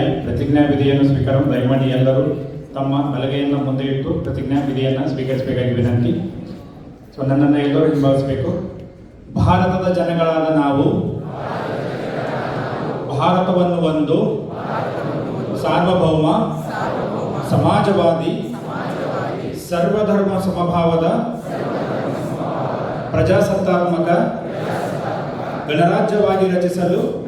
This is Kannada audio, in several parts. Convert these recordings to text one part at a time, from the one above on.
ಪ್ರತಿಜ್ಞಾ ವಿಧಿಯನ್ನು ಸ್ವೀಕಾರ ದಯಮಾಡಿ ಎಲ್ಲರೂ ತಮ್ಮ ಮಲಗೆಯನ್ನು ಮುಂದೆ ಇಟ್ಟು ಪ್ರತಿಜ್ಞಾ ವಿಧಿಯನ್ನು ಸ್ವೀಕರಿಸಬೇಕಾಗಿ ವಿನಂತಿ. ಸೊ ನನ್ನನ್ನು ಎಲ್ಲರೂ ಹಿಂಬಾಲಿಸಬೇಕು. ಭಾರತದ ಜನಗಳಾದ ನಾವು ಭಾರತವನ್ನು ಒಂದು ಸಾರ್ವಭೌಮ ಸಮಾಜವಾದಿ ಸರ್ವಧರ್ಮ ಸಮಭಾವದ ಪ್ರಜಾಸತ್ತಾತ್ಮಕ ಗಣರಾಜ್ಯವಾಗಿ ರಚಿಸಲು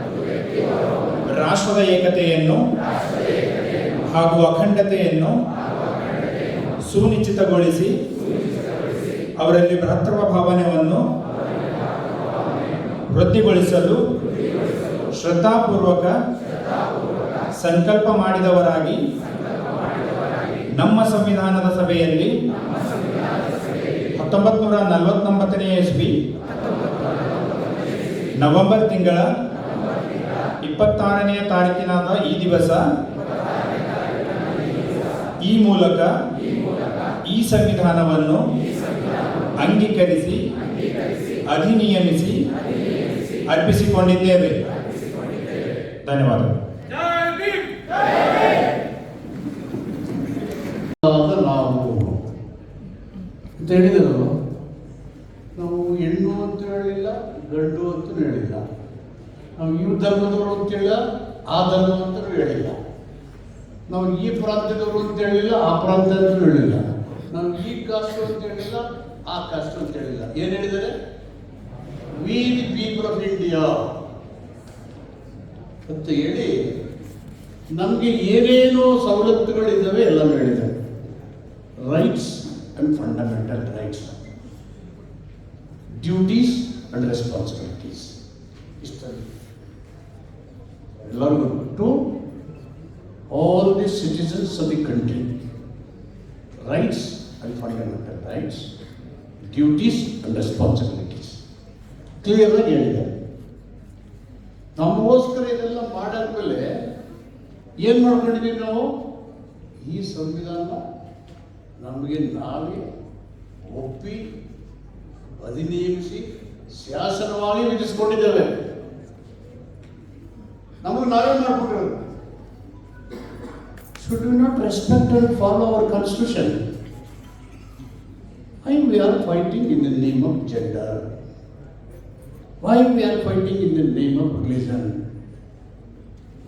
ರಾಷ್ಟ್ರದ ಏಕತೆಯನ್ನು ಹಾಗೂ ಅಖಂಡತೆಯನ್ನು ಸುನಿಶ್ಚಿತಗೊಳಿಸಿ ಅವರಲ್ಲಿ ಭ್ರಾತೃ ಭಾವನೆಯನ್ನು ವೃದ್ಧಿಗೊಳಿಸಲು ಶ್ರದ್ಧಾಪೂರ್ವಕ ಸಂಕಲ್ಪ ಮಾಡಿದವರಾಗಿ ನಮ್ಮ ಸಂವಿಧಾನದ ಸಭೆಯಲ್ಲಿ ಹತ್ತೊಂಬತ್ತು ನೂರ ನಲವತ್ತೊಂಬತ್ತನೇ ಇಸ್ವಿ ನವೆಂಬರ್ ತಿಂಗಳ ಇಪ್ಪತ್ತಾರನೆಯ ತಾರೀಕಿನಾದ ಈ ದಿವಸ ಈ ಮೂಲಕ ಈ ಸಂವಿಧಾನವನ್ನು ಅಂಗೀಕರಿಸಿ, ಅಧಿನಿಯಮಿಸಿ ಅರ್ಪಿಸಿಕೊಂಡಿದ್ದೇವೆ. ಧನ್ಯವಾದಗಳು. ನಾವು ಅಂತ ಹೇಳಿದರು. ನಾವು ಹೆಣ್ಣು ಅಂತ ಹೇಳಿಲ್ಲ, ಗಂಡು ಅಂತ ಹೇಳಿಲ್ಲ. ನಾವು ಈ ಧರ್ಮದವರು ಅಂತ ಹೇಳಿಲ್ಲ, ಆ ಧರ್ಮ ಅಂತ ಹೇಳಿಲ್ಲ. ನಾವು ಈ ಪ್ರಾಂತ್ಯದವರು ಅಂತ ಹೇಳಿಲ್ಲ, ಆ ಪ್ರಾಂತ್ಯ ಅಂತ ಹೇಳಿಲ್ಲ. ನಾವು ಈ ಕಾಸ್ಟ್ ಅಂತ ಹೇಳಿಲ್ಲ, ಆ ಕಾಸ್ಟ್ ಅಂತ ಹೇಳಿಲ್ಲ. ಏನು ಹೇಳಿದರೆ we the people of India ಅಂತ ಹೇಳಿ ನಮಗೆ ಏನೇನೋ ಸವಲತ್ತುಗಳಿದ್ದಾವೆ ಎಲ್ಲ ಹೇಳಿದ್ದಾರೆ. Rights and fundamental rights duties and responsibilities ಇಷ್ಟಲ್ಲಿ. ಎಲ್ಲರಿಗೂ to all the citizens of the country rights ಅಲ್ಲಿ fundamental rights duties and responsibilities clear ಆಗಿ ಹೇಳಿದ್ದಾರೆ. ನಮಗೋಸ್ಕರ ಇದೆಲ್ಲ ಮಾಡಾದ್ಮೇಲೆ ಏನು ಮಾಡ್ಕೊಂಡಿದ್ದೀವಿ ನಾವು? ಈ ಸಂವಿಧಾನ ನಮಗೆ ನಾವೇ ಒಪ್ಪಿ, ಅಧಿನಿಯಮಿಸಿ, ಶಾಸನವಾಗಿ ವಿಧಿಸಿಕೊಂಡಿದ್ದೇವೆ ನಾವೇ ಮಾಡ್ಬಿಟ್ಟಿರೋದು should we not respect and follow our constitution I we are fighting in the name of gender Why we are fighting in the name of religion?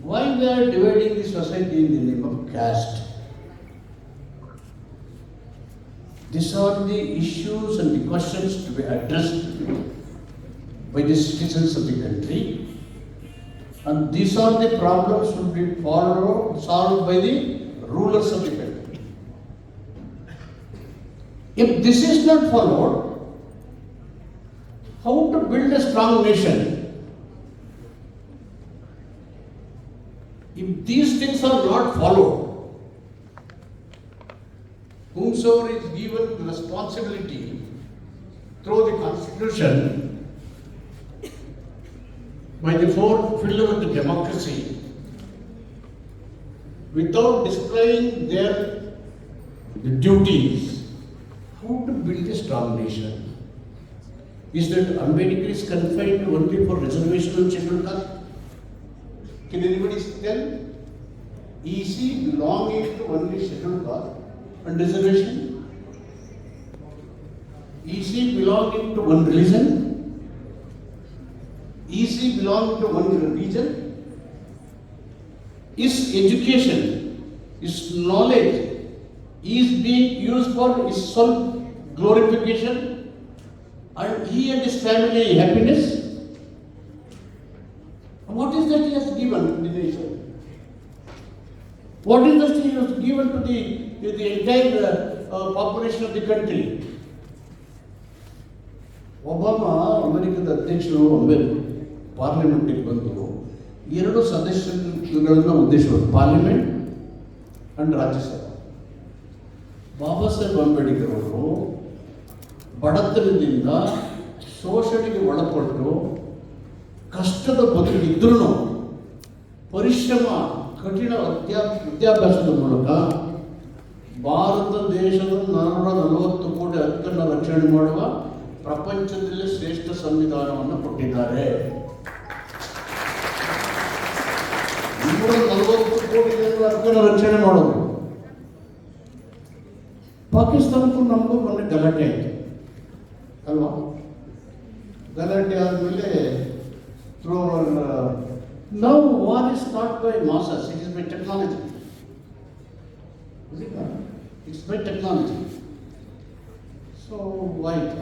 Why we are dividing the society in the name of caste? These are the issues and the questions to be addressed by the citizens of the country. and these are the problems to be followed, solved by the rulers of the country. If this is not followed, how to build a strong nation? If these things are not followed, whomsoever is given the responsibility through the constitution by the fourth pillar of the democracy, without displaying their duties, how to build a strong nation? Is that Ambedkar is confined only for reservation scheduled caste? Can anybody tell? He belonging to only scheduled caste and reservation? He belonging to one religion? Is he belonging to one region? Is education, is knowledge, is being used for his self glorification and he and his family happiness? What is that he has given to the nation? What is that he has given to the, to the entire uh, uh, population of the country? Obama ಅಮೆರಿಕದ ಅಧ್ಯಕ್ಷರು ಅಂಬೇಡ್ಕರ್ ಪಾರ್ಲಿಮೆಂಟಿಗೆ ಬಂದು ಎರಡು ಸದಸ್ಯಗಳನ್ನು ಉದ್ದೇಶಿಸಿದರು. ಪಾರ್ಲಿಮೆಂಟ್ ಅಂಡ್ ರಾಜ್ಯಸಭೆ. ಬಾಬಾ ಸಾಹೇಬ್ ಅಂಬೇಡ್ಕರ್ ಅವರು ಬಡತನದಿಂದ ಶೋಷಣೆಗೆ ಒಳಪಟ್ಟು ಕಷ್ಟದ ಬದುಕಿದ್ರೂ ಪರಿಶ್ರಮ, ಕಠಿಣ ವಿದ್ಯಾ ವಿದ್ಯಾಭ್ಯಾಸದ ಮೂಲಕ ಭಾರತ ದೇಶದ ನಾನೂರ ನಲವತ್ತು ಕೋಟಿ ಹಕ್ಕನ್ನು ರಕ್ಷಣೆ ಮಾಡುವ ಪ್ರಪಂಚದಲ್ಲಿ ಶ್ರೇಷ್ಠ ಸಂವಿಧಾನವನ್ನು ಕೊಟ್ಟಿದ್ದಾರೆ. ನೂರ ನಲವತ್ತು ಕೋಟಿ ಜನರ ಹಕ್ಕನ್ನು ರಕ್ಷಣೆ ಮಾಡೋದು ಪಾಕಿಸ್ತಾನಕ್ಕೂ ನಮಗೂ ಮೊನ್ನೆ ಗಲಾಟೆ ಆಯಿತು ಅಲ್ವಾ ಗಲಾಟೆ ಆದಮೇಲೆ ಥ್ರೋ ನಾವು war is not by masses it is by technology it's by technology so white